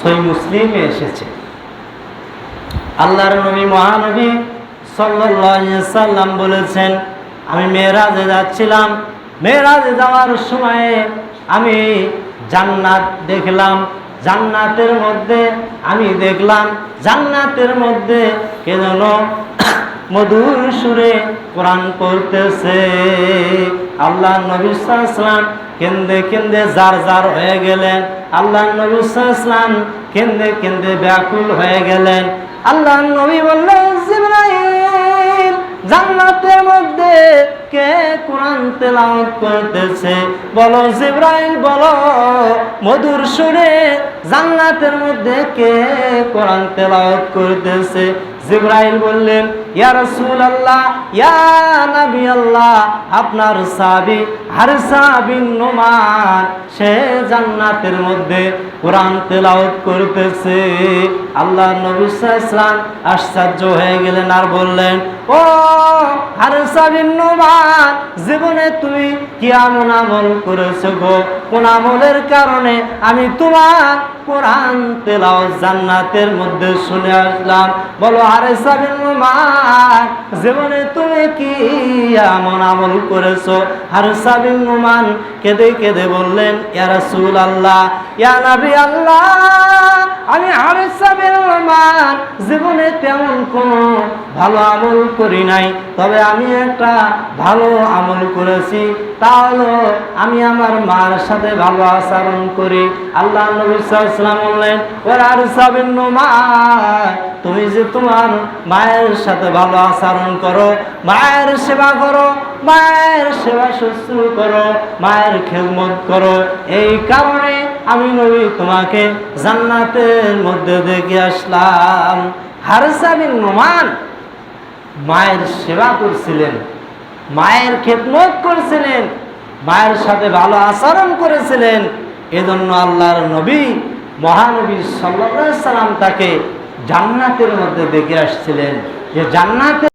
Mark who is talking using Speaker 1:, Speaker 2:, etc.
Speaker 1: সই মুসলিমে এসেছে। আল্লাহর নবী মহানবী সাল্লাম বলেছেন, আমি মেয়েরাজে যাচ্ছিলাম। মেয়েরাজে যাওয়ার সময়ে আমি জান্নাত দেখলাম। জান্নাতের মধ্যে আমি দেখলাম, জান্নাতের মধ্যে কে যেন মধুর সুরে কোরআন করতেছে আল্লাহ নবী সাল্লাম কেন্দে কেন্দে জার জার হয়ে গেলেন। আল্লাহ নবী সাল্লাম কেন্দে কেন্দে ব্যাকুল হয়ে গেলেন। আল্লাহ নবী বললেন, জিবরাইল, জান্নাতের মধ্যে কে কোরআন তেলাওয়াত করতেছে? বলো, জিবরাইল, বলো, মধুর সুরে জান্নাতের মধ্যে কে কোরআন তেলাওয়াত করতেছে? জিবরাইল বললেন, ইয়া রাসূলুল্লাহ, ইয়া নবী আল্লাহ আপনার সাহাবী হারসা বিন নোমান, সে জান্নাতের মধ্যে কোরআন তেলাওয়াত করতেছে। আল্লাহ নবী সাল্লাল্লাহু আশ্চর্য হয়ে গেলেন আর বললেন, ও হারসা বিন নোমান, জীবনে তুমি কি এমন আমল করেছ গো? কোন আমলের কারণে আমি তোমার কোরআন তেলাও জান্নাতের মধ্যে শুনে আসলাম। বলো, আরে সাবিন জীবনে তুমি কি এমন আমল করেছ? আর সাবিন নুমান কেঁদে কেঁদে বললেন, ইয়া রাসূল আল্লাহ ইয়া নবী আল্লাহ, আমি আরে সাবিন নুমান জীবনে তেমন কোনো ভালো আমল করি নাই। তবে আমি একটা ভালো আমল করেছি, তা হলো আমি আমার মার সাথে ভালো আচরণ করি। আল্লাহ নবী সাল্লাম বললেন ওর আর সাবিন মা তুমি যে তোমার মায়ের সাথে ভালো আচরণ করো, মায়ের সেবা করো, মায়ের সেবা শুশ্রূ করো, মায়ের খেদমত করো। এই কারণে আমি নবী তোমাকে জান্নাতের মধ্যে দেখে আসলাম। হারসা বিন নোমান মায়ের সেবা করছিলেন, মায়ের খেদমত করেছিলেন, মায়ের সাথে ভালো আচরণ করেছিলেন। এজন্য আল্লাহর নবী, মহানবী সাল্লা সাল্লাম তাকে জান্নাতের মধ্যে দেখে আসছিলেন। যে জান্নাতে